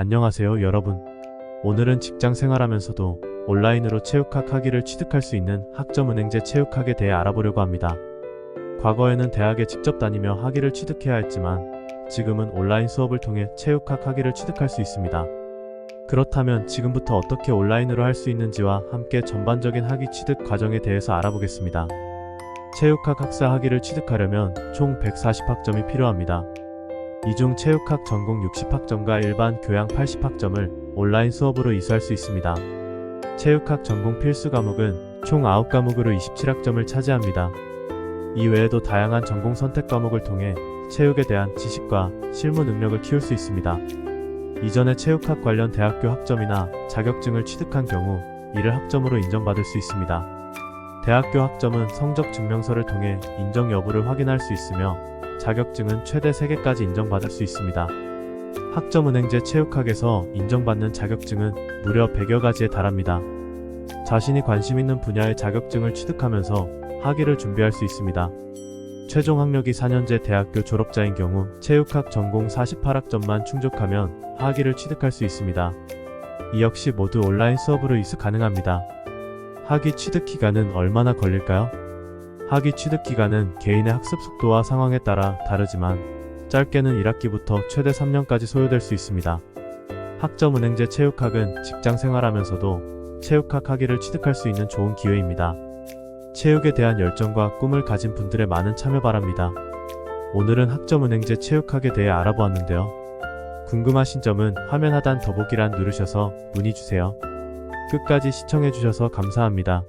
안녕하세요, 여러분. 오늘은 직장 생활하면서도 온라인으로 체육학 학위를 취득할 수 있는 학점은행제 체육학에 대해 알아보려고 합니다. 과거에는 대학에 직접 다니며 학위를 취득해야 했지만 지금은 온라인 수업을 통해 체육학 학위를 취득할 수 있습니다. 그렇다면 지금부터 어떻게 온라인으로 할 수 있는지와 함께 전반적인 학위 취득 과정에 대해서 알아보겠습니다. 체육학 학사 학위를 취득하려면 총 140학점이 필요합니다. 이중 체육학 전공 60학점과 일반 교양 80학점을 온라인 수업으로 이수할 수 있습니다. 체육학 전공 필수 과목은 총 9과목으로 27학점을 차지합니다. 이 외에도 다양한 전공 선택 과목을 통해 체육에 대한 지식과 실무 능력을 키울 수 있습니다. 이전에 체육학 관련 대학교 학점이나 자격증을 취득한 경우 이를 학점으로 인정받을 수 있습니다. 대학교 학점은 성적 증명서를 통해 인정 여부를 확인할 수 있으며 자격증은 최대 3개까지 인정받을 수 있습니다. 학점은행제 체육학에서 인정받는 자격증은 무려 100여 가지에 달합니다. 자신이 관심 있는 분야의 자격증을 취득하면서 학위를 준비할 수 있습니다. 최종 학력이 4년제 대학교 졸업자인 경우 체육학 전공 48학점만 충족하면 학위를 취득할 수 있습니다. 이 역시 모두 온라인 수업으로 이수 가능합니다. 학위 취득 기간은 얼마나 걸릴까요? 학위 취득 기간은 개인의 학습 속도와 상황에 따라 다르지만 짧게는 1학기부터 최대 3년까지 소요될 수 있습니다. 학점은행제 체육학은 직장 생활하면서도 체육학 학위를 취득할 수 있는 좋은 기회입니다. 체육에 대한 열정과 꿈을 가진 분들의 많은 참여 바랍니다. 오늘은 학점은행제 체육학에 대해 알아보았는데요. 궁금하신 점은 화면 하단 더보기란 누르셔서 문의 주세요. 끝까지 시청해주셔서 감사합니다.